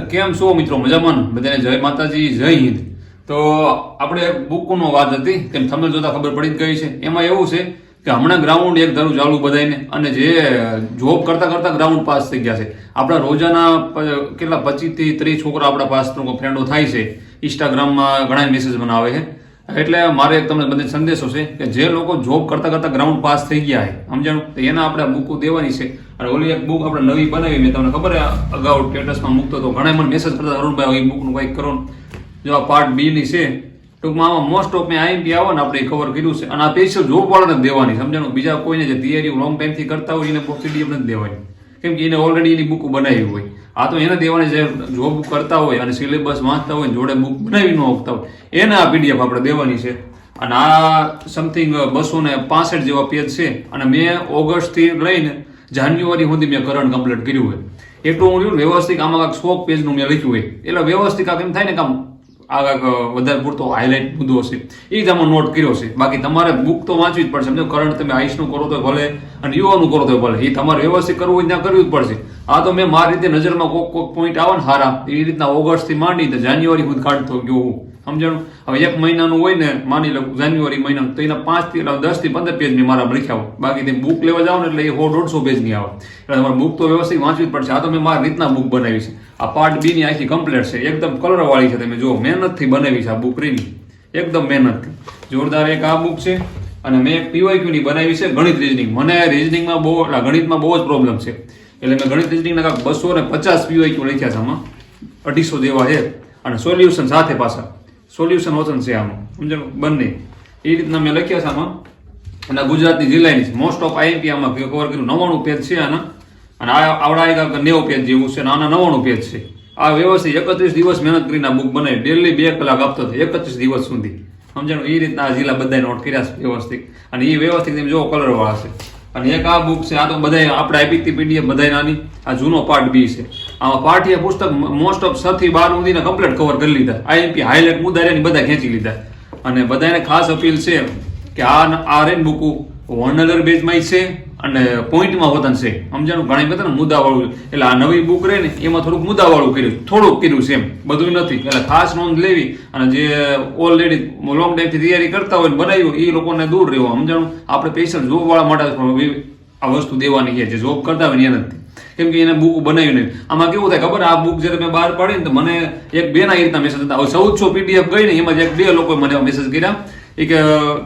કેમ છો મિત્રો? મજામાં? બધાને જય માતાજી, જય હિન્દ. તો આપણે બુકનો વાત હતી તેમ તમને જોતા ખબર પડી જ ગઈ છે. એમાં એવું છે કે હમણાં ગ્રાઉન્ડ એક ધારું ચાલુ બધાને અને જે જોબ કરતા કરતા ગ્રાઉન્ડ પાસ થઈ ગયા છે. આપણા રોજાના કેટલા પચીસથી ત્રીસ છોકરા આપણા પાસ ફ્રેન્ડો થાય છે. ઇન્સ્ટાગ્રામમાં ઘણા મેસેજ મને છે. એટલે મારે એક તમને બધે સંદેશો છે કે જે લોકો જોબ કરતા કરતા ગ્રાઉન્ડ પાસ થઈ ગયા છે. સમજાણું? તો એના આપણે બુકો દેવાની છે. અને ઓલી એક બુક આપણે નવી બનાવી, મેં તમને ખબર અગાઉ સ્ટેટસમાં મૂકતો હતો. ઘણા મને મેસેજ કરતા અરુણભાઈ એ બુકનું કંઈક કરો. જો આ પાર્ટ બી ની છે, ટૂંકમાં આમાં મોસ્ટ ઓફ મેં આઈએમપી આવે ને આપણે કવર કર્યું છે. અને આ સ્પેશિયલ જોબ દેવાની, સમજાણું? બીજા કોઈને જે તૈયારી લોંગ ટાઈમથી કરતા હોય, એને પીડીએફ નથી દેવાની. કેમ કે એને ઓલરેડી એની બુક બનાવી હોય. આ તો એને દેવાની જે જોબ કરતા હોય અને સિલેબસ વાંચતા હોય જોડે બુક બનાવી ન આપતા હોય, એને આ પીડીએફ આપણે દેવાની છે. અને આ સમથિંગ બસો ને પાસઠ જેવા પેજ છે. અને મેં ઓગસ્ટથી લઈને જાન્યુઆરી સુધી મેં કરંટ કમ્પ્લીટ કર્યું હોય. એટલું હું રહ્યું વ્યવસ્થિત આમાં કાંક સો પેજનું મેં લખ્યું હોય. એટલે વ્યવસ્થિત કાંક એમ થાય ને કામ આ વધારે પૂરતો હાઇલાઇટ મુદ્દો છે એ જ આમાં નોટ કર્યો છે. બાકી તમારે બુક તો વાંચવી જ પડશે. સમજો કરંટ તમે આઈસનું કરો તો ભલે અને યુવાનું કરો તો ભલે. એ તમારે વ્યવસ્થિત કરવું હોય ત્યાં કરવું જ પડશે. આ તો મેં મારી રીતે નજરમાં કોક કોક પોઈન્ટ આવે ને હારા, એ રીતના ઓગસ્ટથી માંડી તો જાન્યુઆરી સુધી કાઢતો ગયો હું. સમજણ? હવે એક મહિનાનું હોય ને, માની લો જાન્યુઆરી મહિનાનું, તો એના પાંચથી દસથી પંદર પેજ મેં મારા લખ્યા હોય. બાકી તે બુક લેવા જાવ ને એટલે એ સો દોઢસો પેજની આવે. એટલે તમારે બુક તો વ્યવસ્થિત વાંચવી જ પડશે. આ તો મેં મારી રીતના બુક બનાવી છે. આ પાર્ટ બી ની આખી કમ્પ્લીટ છે. એકદમ કલર વાળી છે તમે જુઓ. મહેનતથી બનાવી છે આ બુક રીની એકદમ મહેનતથી. જોરદાર એક આ બુક છે અને મેં એક પીવાયક્યુ ની બનાવી છે ગણિત રીઝનિંગ મને રીઝનિંગમાં બહુ, એટલે ગણિતમાં બહુ જ પ્રોબ્લેમ છે. એટલે મેં ગણિત રીઝનિંગના કાંઈક બસો ને પચાસ પીવાયક્યુ લખ્યા છે આમાં. અઢીસો જેવા છે. અને સોલ્યુશન સાથે પાછા. સોલ્યુશન વચન છે આમાં સમજણ? બંને. એ રીતના મેં લખ્યા છે આમાં. અને ગુજરાતની જિલ્લાની મોસ્ટ ઓફ આઈએમપી આમાં કવર કર્યું. નવાણું પેજ છે આના. અને આ આવડા એક નેવું પેજ જેવું છે અને આના નવાણું પેજ છે. આ વ્યવસ્થિત એકત્રીસ દિવસ મહેનત કરીને બુક બનાવી ડેલી બે કલાક આપતો હતો, એકત્રીસ દિવસ સુધી. સમજણ? એ રીતના આ જિલ્લા બધા નોટ કર્યા છે વ્યવસ્થિત. અને એ વ્યવસ્થિત તમે જો કલર વાળા છે. અને એક આ બુક છે, આ તો બધાય આપણે આપી હતી પીડીએફ બધાય નાની. આ જૂનો પાર્ટ બી છે. આમાં પાઠ્ય પુસ્તક મોસ્ટ ઓફ છ થી બાર સુધીને કમ્પ્લીટ કવર કરી લીધા. આઈએમપી હાઇલાઇટ મુદ્દા બધા ખેંચી લીધા. અને બધાને ખાસ અપીલ છે કે આ આ રેન બુક વર્નલર બેઝમાં છે. અને પોઈન્ટમાં હોતન છે. સમજાણું? ઘણા બધા ને મુદ્દા એટલે આ નવી બુક રહે ને, એમાં થોડુંક મુદ્દાવાળું કર્યું. થોડુંક કર્યું છે એમ. બધું નથી. એટલે ખાસ નોંધ લેવી અને જે ઓલરેડી લોંગ ટાઈમથી તૈયારી કરતા હોય બનાવ્યું, એ લોકોને દૂર રહેવું. સમજાણું? આપણે પેશન્ટ જોબવાળા માટે આ વસ્તુ દેવાની છે. જે જોબ કરતા હોય ને એ નથી કેમ કે એને બુક બનાવી નહીં. આમાં કેવું થાય ખબર? આ બુક જ્યારે મેં બહાર પાડી ને તો મને એક બે ના રીતના મેસેજ હતા. હવે ચૌદસો પીડીએફ ગઈ ને, એમાં એક બે લોકો મને મેસેજ કર્યા. એ કે,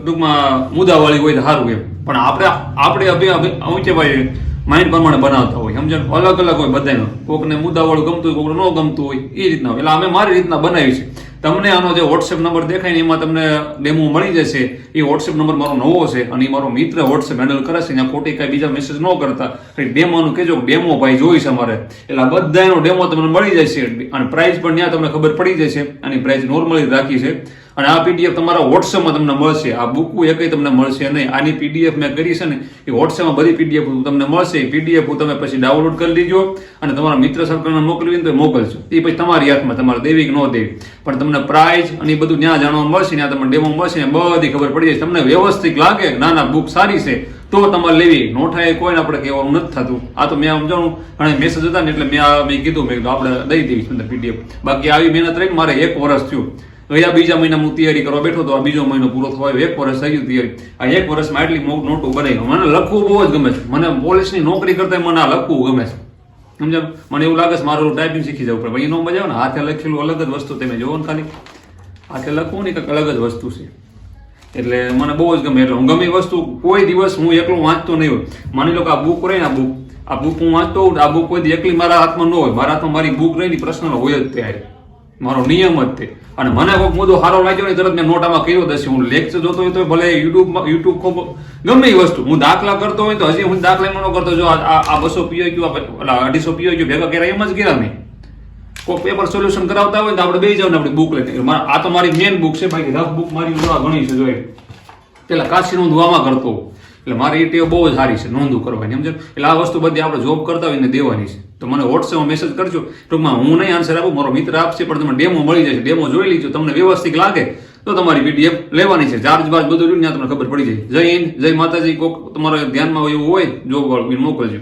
ટૂંકમાં મુદ્દાવાળી હોય તો સારું એમ. પણ આપણે આપણે અભી ભાઈ માઇન્ડ પ્રમાણે બનાવતા હોય. સમજણ? અલગ અલગ હોય બધાનો કોકને મુદ્દાવાળું ગમતું હોય, કોકને ન ગમતું હોય એ રીતના હોય. એટલે અમે મારી રીતના બનાવી છે. તમને આનો જે વોટ્સએપ નંબર દેખાય ને, એમાં તમને ડેમો મળી જશે. એ વોટ્સએપ નંબર મારો નવો છે અને એ મારો મિત્ર વોટ્સએપ હેન્ડલ કરે છે. ત્યાં ખોટી કાંઈ બીજા મેસેજ ન કરતા. ખાલી ડેમોનું કહેજો ડેમો ભાઈ જોઈશ અમારે. મારે એટલે બધાનો ડેમો તમને મળી જશે. અને પ્રાઇસ પણ ત્યાં તમને ખબર પડી જશે. અને પ્રાઇસ નોર્મલી રાખી છે. અને આ પીડીએફ તમારા વોટ્સએપમાં તમને મળશે. આ બુક એકય તમને મળશે નહીં. આની પીડીએફ મેં કરી છે ને, એ વોટ્સએપમાં બધી પીડીએફ તમને મળશે. એ પીડીએફ તમે પછી ડાઉનલોડ કરી લીજો અને તમારા મિત્ર સર્કલને મોકલવી ને તો એ મોકલજો. એ પછી તમારી હાથમાં, તમારે દેવી કે ન દેવી. પણ તમને પ્રાઇઝ અને એ બધું ત્યાં જાણવા મળશે ત્યાં તમને ડેમો મળશે ને, બધી ખબર પડી જાય. તમને વ્યવસ્થિત લાગે ના ના, બુક સારી છે, તો તમારે લેવી. નો થાય કોઈને આપણે કહેવાનું નથી થતું. આ તો મેં સમજાણું અને મેસેજ હતા ને એટલે મેં મેં કીધું, મેં આપણે દઈ દેવી અંદર પીડીએફ. બાકી આવી મહેનત રહી મારે એક વર્ષ થયું. ગયા બીજા મહિના હું તૈયારી કરવા બેઠો તો આ બીજો મહિનો પૂરો થવા એક વર્ષ થઈ ગયું તૈયારી. આ એક વર્ષમાં એટલી મોટ નોટો બનાવી. મને લખવું બહુ જ ગમે છે. મને પોલીસની નોકરી કરતા મને આ લખવું ગમે છે. સમજાવ મને એવું લાગે છે મારું ટાઈપિંગ શીખી જવું પડે. એનો મજા આવે ને. હાથે લખેલું અલગ જ વસ્તુ તમે જોવો ને ખાલી. હાથે લખવું ને કંઈક અલગ જ વસ્તુ છે. એટલે મને બહુ જ ગમે. એટલે હું ગમે વસ્તુ કોઈ દિવસ હું એકલો વાંચતો નહીં હોય. માની લો કે આ બુક રહી ને આ બુક આ બુક હું વાંચતો હોઉં આ બુક કોઈ એકલી મારા હાથમાં ન હોય. મારા હાથમાં મારી બુક રહી પ્રશ્ન હોય જ ત્યારે. મારો નિયમ જ તે. અને મને કોઈક મુદ્દો સારો લાગ્યો ને તરત મેં નોટામાં કર્યો, દસ હું લેક્ચર જોતો હોય તો ભલે યુટ્યુબમાં યુટ્યુબ ખૂબ ગમે એ વસ્તુ. હું દાખલા કરતો હોય તો હજી હું દાખલા એમ ન કરતો જો આ આ બસો પીઓ ક્યુ ઓલા અઢીસો પીઓ ક્યુ ભેગા કર્યા, એમ જ કર્યા નહીં કોઈ પેપર સોલ્યુશન કરાવતા હોય તો આપણે બે જાવ ને આપણે બુક લઈને આ તો મારી મેન બુક છે, બાકી રફ બુક મારી ઘણી છે જોઈએ પેલા કાશી નોંધવામાં કરતો. હોઉં. એટલે મારી ટેવ બહુ જ સારી છે, નોંધું કરવાની સમજો એટલે આ વસ્તુ બધી આપણે જોબ કરતા હોય ને દેવાની છે. તો મને વોટ્સએપમાં મેસેજ કરજો. ટૂંકમાં હું નહીં આન્સર આપું, મારો મિત્ર આપશે, પણ તમને ડેમો મળી જશે ડેમો જોઈ લીજો, તમને વ્યવસ્થિત લાગે, તો તમારી પીડીએફ લેવાની છે. ચાર્જ બાર્જ બધું ત્યાં તમને ખબર પડી જાય. જય હિન્દ, જય માતાજી. કોક તમારા ધ્યાનમાં એવું હોય જોબ મોકલજો.